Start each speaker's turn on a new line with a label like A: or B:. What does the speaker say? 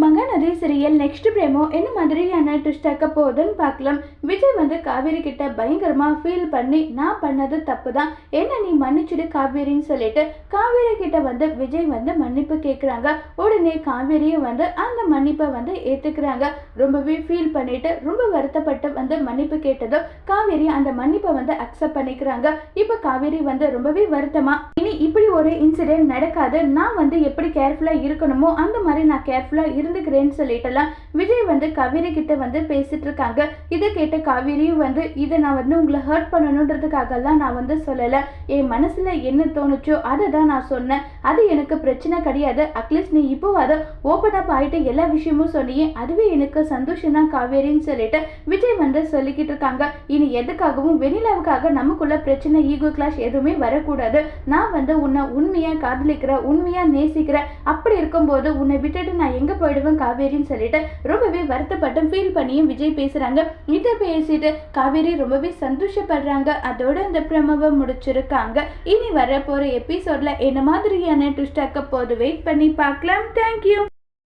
A: Mahanadi serial next பிரேமோ என்ன மாதிரியான twist ஆக்க போகுதுன்னு பார்க்கலாம். விஜய் வந்து காவேரி கிட்ட பயங்கரமா ஃபீல் பண்ணி நான் பண்ணது தப்பு தான் என்ன நீ மன்னிச்சிடு காவேரின்னு சொல்லிட்டு காவேரி கிட்ட வந்து விஜய் வந்து மன்னிப்பு கேட்குறாங்க உடனே காவேரியும் வந்து அந்த மன்னிப்பை வந்து ஏத்துக்கிறாங்க. ரொம்பவே ஃபீல் பண்ணிட்டு ரொம்ப வருத்தப்பட்டு வந்து மன்னிப்பு கேட்டதும் காவேரி அந்த மன்னிப்பை வந்து அக்செப்ட் பண்ணிக்கிறாங்க. இப்போ காவேரி வந்து ரொம்பவே வருத்தமா இனி இப்படி ஒரு இன்சிடென்ட் நடக்காது. நான் வந்து எப்படி கேர்ஃபுல்லாக இருக்கணுமோ அந்த மாதிரி நான் கேர்ஃபுல்லாக இருந்துக்கிறேன்னு சொல்லிட்டுலாம் விஜய் வந்து காவேரி கிட்ட வந்து பேசிட்டு இருக்காங்க. இதை கேட்ட காவேரியும் வந்து இதை நான் வந்து உங்களை ஹர்ட் பண்ணணுன்றதுக்காகலாம் நான் வந்து சொல்லலை. என் மனசில் என்ன தோணுச்சோ அதை தான் நான் சொன்னேன். அது எனக்கு பிரச்சனை கிடையாது. அட்லீஸ்ட் நீ இப்போ அதை ஓப்பன் அப் ஆகிட்டு எல்லா விஷயமும் சொன்னியே. அதுவே எனக்கு சந்தோஷம் தான் காவேரின்னு சொல்லிட்டு விஜய் வந்து சொல்லிக்கிட்டு இருக்காங்க. இனி எதுக்காகவும் வெண்ணிலாவுக்காக நமக்குள்ள பிரச்சனை ஈகோ கிளாஷ் எதுவுமே வரக்கூடாது. நான் வந்து உன்னை உண்மையா காதலிக்கிறேன் உண்மையா நேசிக்கிறேன் அப்படி இருக்கும்போது உன்னை விட்டுட்டு நான் எங்க போயிடுவேன் காவேரின்னு சொல்லிட்டு ரொம்பவே வருத்தப்பட்டு ஃபீல் பண்ணியும் விஜய் பேசுறாங்க. இதை பேசிட்டு காவேரி ரொம்பவே சந்தோஷப்படுறாங்க. அதோட இந்த பிரமவை முடிச்சிருக்காங்க. இனி வரப்போகிற எபிசோட்ல என்ன மாதிரியான ட்விஸ்ட் ஆக்க போது வெயிட் பண்ணி பார்க்கலாம். தேங்க்யூ